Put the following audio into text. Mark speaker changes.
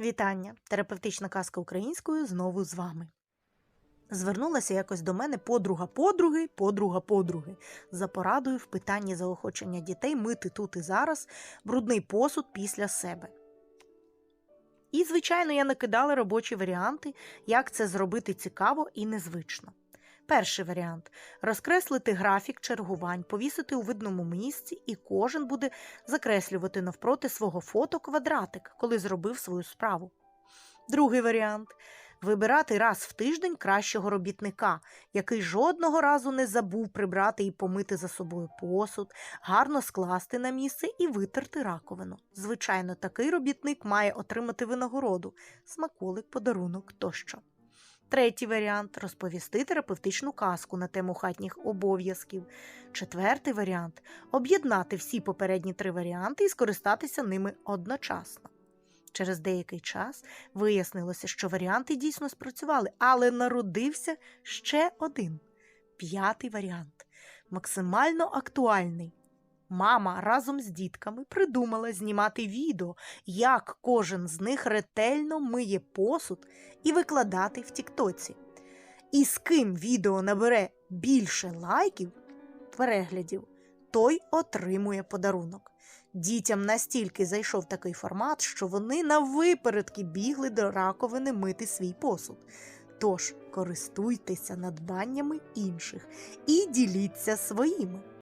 Speaker 1: Вітання! Терапевтична казка українською знову з вами. Звернулася якось до мене подруга подруги, подруга подруги за порадою в питанні заохочення дітей мити тут і зараз брудний посуд після себе. І, звичайно, я накидала робочі варіанти, як це зробити цікаво і незвично. Перший варіант розкреслити графік чергувань, повісити у видному місці, і кожен буде закреслювати навпроти свого фото квадратик, коли зробив свою справу. Другий варіант вибирати раз в тиждень кращого робітника, який жодного разу не забув прибрати і помити за собою посуд, гарно скласти на місце і витерти раковину. Звичайно, такий робітник має отримати винагороду, смаколик, подарунок тощо. Третій варіант розповісти терапевтичну казку на тему хатніх обов'язків. Четвертий варіант об'єднати всі попередні три варіанти і скористатися ними одночасно. Через деякий час вияснилося, що варіанти дійсно спрацювали, але народився ще один п'ятий варіант максимально актуальний. Мама разом з дітками придумала знімати відео, як кожен з них ретельно миє посуд і викладати в Тіктоці. І з ким відео набере більше лайків, переглядів, той отримує подарунок. Дітям настільки зайшов такий формат, що вони на випередки бігли до раковини мити свій посуд. Тож користуйтеся надбаннями інших і діліться своїми.